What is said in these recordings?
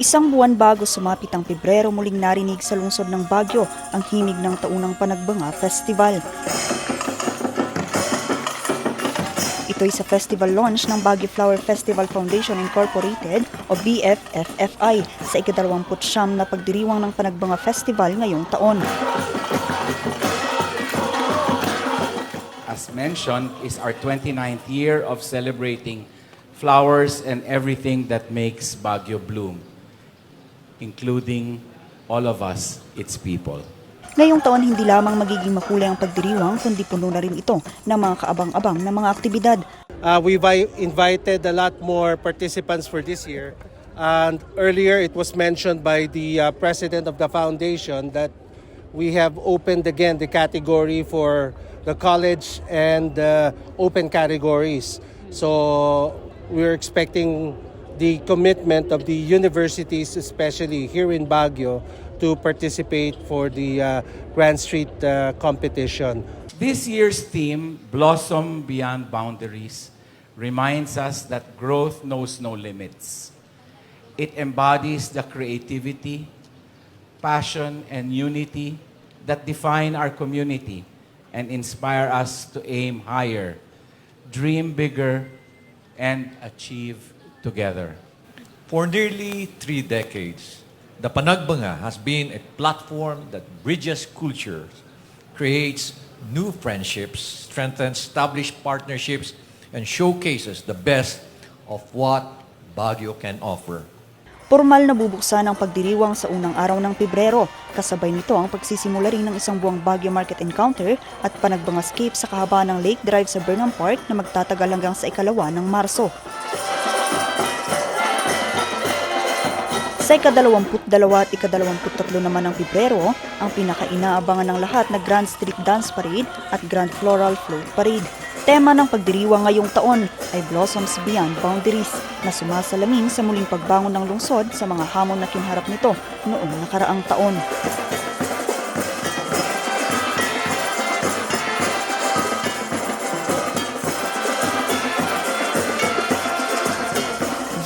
Isang buwan bago sumapit ang Pebrero muling narinig sa lungsod ng Baguio ang himig ng taunang Panagbanga Festival. Ito'y sa festival launch ng Baguio Flower Festival Foundation Incorporated o BFFFI sa ikadalawamput siyam na pagdiriwang ng Panagbanga Festival ngayong taon. as mentioned, is our 29th year of celebrating flowers and everything that makes Baguio bloom, including all of us, its people. Ngayong taon hindi lamang magiging makulay ang pagdiriwang kundi puno na rin ito ng mga kaabang-abang na mga aktibidad. Uh, we've invited a lot more participants for this year. And earlier, it was mentioned by the uh, president of the foundation that we have opened again the category for the college and uh, open categories. So we're expecting the commitment of the universities, especially here in Baguio, to participate for the uh, Grand Street uh, competition. This year's theme, Blossom Beyond Boundaries, reminds us that growth knows no limits. It embodies the creativity, passion, and unity that define our community and inspire us to aim higher, dream bigger, and achieve together. For nearly three decades, the Panagbanga has been a platform that bridges cultures, creates new friendships, strengthens established partnerships, and showcases the best of what Baguio can offer. Formal na bubuksan ang pagdiriwang sa unang araw ng Pebrero. Kasabay nito ang pagsisimula rin ng isang buwang Baguio Market Encounter at panagbangascape sa kahabaan ng Lake Drive sa Burnham Park na magtatagal hanggang sa ikalawa ng Marso. Sa ikadalawamput-dalawa at ikadalawamput-tatlo naman ng Pebrero, ang pinaka-inaabangan ng lahat na Grand Street Dance Parade at Grand Floral Float Parade. Tema ng pagdiriwang ngayong taon ay Blossoms Beyond Boundaries na sumasalamin sa muling pagbangon ng lungsod sa mga hamon na kinharap nito noong nakaraang taon.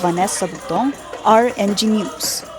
Vanessa Butong, RNG News.